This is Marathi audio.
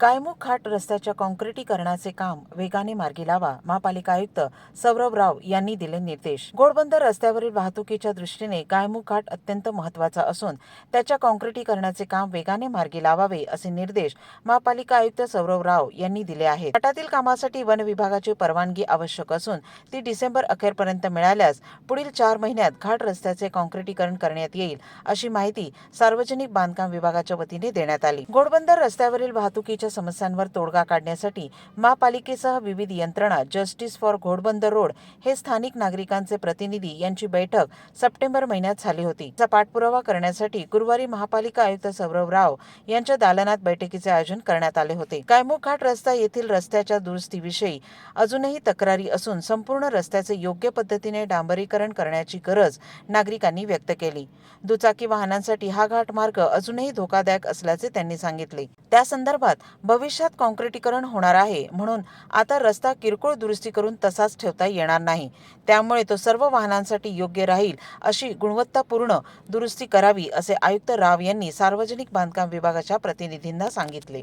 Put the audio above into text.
गायमुख घाट रस्त्याच्या काँक्रिटीकरणाचे काम वेगाने मार्गी लावा महापालिका आयुक्त सौरभ राव यांनी दिले निर्देश. घोडबंदर रस्त्यावरील वाहतुकीच्या दृष्टीने गायमुख घाट अत्यंत महत्त्वाचा असून त्याच्या काँक्रिटीकरणाचे काम वेगाने मार्गी लावावे असे निर्देश महापालिका आयुक्त सौरभ राव यांनी दिले आहेत. घाटातील कामासाठी वन विभागाची परवानगी आवश्यक असून ती डिसेंबर अखेरपर्यंत मिळाल्यास पुढील चार महिन्यात घाट रस्त्याचे काँक्रिटीकरण करण्यात येईल अशी माहिती सार्वजनिक बांधकाम विभागाच्या वतीने देण्यात आली. घोडबंदर रस्त्यावरील वाहतुकी वाहतुकीच्या समस्यांवर तोडगा काढण्यासाठी महापालिकेसह विविध यंत्रणा जस्टिस फॉर घोडबंदर रोड हे स्थानिक नागरिकांचे प्रतिनिधी यांची बैठक सप्टेंबर महिन्यात झाली होती. त्याचा पाठपुरावा करण्यासाठी गुरुवारी महापालिका आयुक्त सौरभ राव यांच्या दालनात बैठकीचे आयोजन करण्यात आले होते. कायमुख घाट रस्ता येथील रस्त्याच्या दुरुस्तीविषयी अजूनही तक्रारी असून संपूर्ण रस्त्याचे योग्य पद्धतीने डांबरीकरण करण्याची गरज नागरिकांनी व्यक्त केली. दुचाकी वाहनांसाठी हा घाट मार्ग अजूनही धोकादायक असल्याचे त्यांनी सांगितले. त्या संदर्भात भविष्यात काँक्रिटीकरण होणार आहे. म्हणून आता रस्ता किरकोळ दुरुस्ती करून तसाच ठेवता येणार नाही. त्यामुळे तो सर्व वाहनांसाठी योग्य राहील अशी गुणवत्तापूर्ण दुरुस्ती करावी असे आयुक्त राव यांनी सार्वजनिक बांधकाम विभागाच्या प्रतिनिधींना सांगितले.